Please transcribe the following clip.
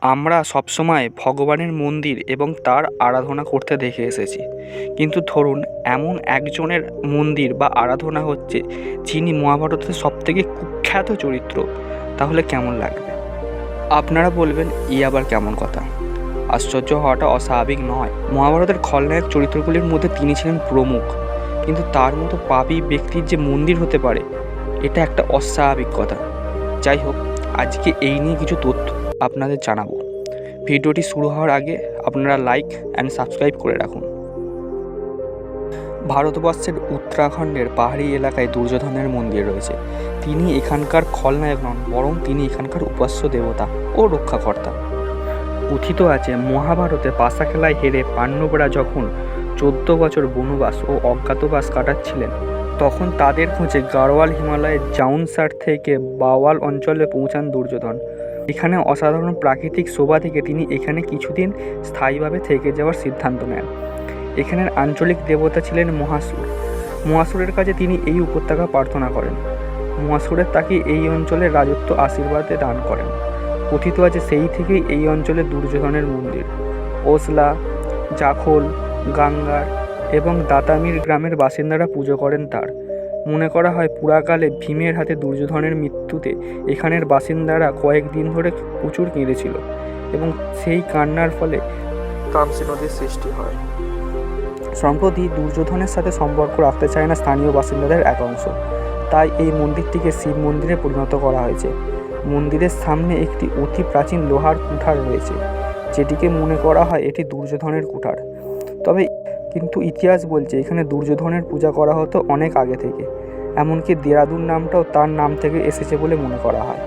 আমরা সবসময় ভগবানের মন্দির এবং তার আরাধনা করতে দেখে এসেছি। কিন্তু ধরুন, এমন একজনের মন্দির বা আরাধনা হচ্ছে যিনি মহাভারতের সবথেকে কুখ্যাত চরিত্র, তাহলে কেমন লাগবে? আপনারা বলবেন, ই আবার কেমন কথা? আশ্চর্য হওয়াটা অস্বাভাবিক নয়। মহাভারতের খলনায়ক চরিত্রগুলির মধ্যে তিনি ছিলেন প্রমুখ। কিন্তু তার মতো পাপী ব্যক্তির যে মন্দির হতে পারে, এটা একটা অস্বাভাবিক কথা। যাই হোক, আজকে এই নিয়ে কিছু তথ্য। আপনাদের জানাব। ভিডিওটি শুরু হওয়ার আগে আপনারা লাইক অ্যান্ড সাবস্ক্রাইব করে রাখুন। ভারতবর্ষের উত্তরাখণ্ডের পাহাড়ি এলাকায় দুর্যোধনের মন্দির রয়েছে। তিনি এখানকার খলনায়ক নন বরং তিনি এখানকার উপাস্য দেবতা ও রক্ষাকর্তা। কথিত আছে, মহাভারতে পাশা খেলায় হেরে পাণ্ডবরা যখন চোদ্দ বছর বনবাস ও অজ্ঞাতবাস কাটাচ্ছিলেন, তখন তাদের খোঁজে গাড়োয়াল হিমালয়ের জাউনসার থেকে বাওয়াল অঞ্চলে পৌঁছান দুর্যোধন। এখানে অসাধারণ প্রাকৃতিক শোভা থেকে তিনি এখানে কিছুদিন স্থায়ীভাবে থেকে যাওয়ার সিদ্ধান্ত নেন। এখানের আঞ্চলিক দেবতা ছিলেন মহাসুর। মহাসুরের কাছে তিনি এই উপত্যকা প্রার্থনা করেন। মহাসুরের তাকে এই অঞ্চলের রাজত্ব আশীর্বাদে দান করেন। কথিত আছে সেই থেকেই এই অঞ্চলে দুর্যোধনের মন্দির। ওসলা, জাখোল, গাঙ্গার এবং দাতামির গ্রামের বাসিন্দারা পুজো করেন তার। মনে করা হয় পুরাকালে ভীমের হাতে দুর্যোধনের মৃত্যুতে এখানের বাসিন্দারা কয়েকদিন ধরে প্রচুর কেঁদেছিল এবং সেই কান্নার ফলে তামসী নদীর সৃষ্টি হয়। সম্প্রতি দুর্যোধনের সাথে সম্পর্ক রাখতে চায় না স্থানীয় বাসিন্দাদের এক অংশ। তাই এই মন্দিরটিকে শিব মন্দিরে পরিণত করা হয়েছে। মন্দিরের সামনে একটি অতি প্রাচীন লোহার কুঠার রয়েছে, যেটিকে মনে করা হয় এটি দুর্যোধনের কুঠার। তবে কিন্তু ইতিহাস বলছে এখানে দুর্যোধনের পূজা করা হতো অনেক আগে থেকে। এমনকি দেরাদুন নামটাও তার নাম থেকে এসেছে বলে মনে করা হয়।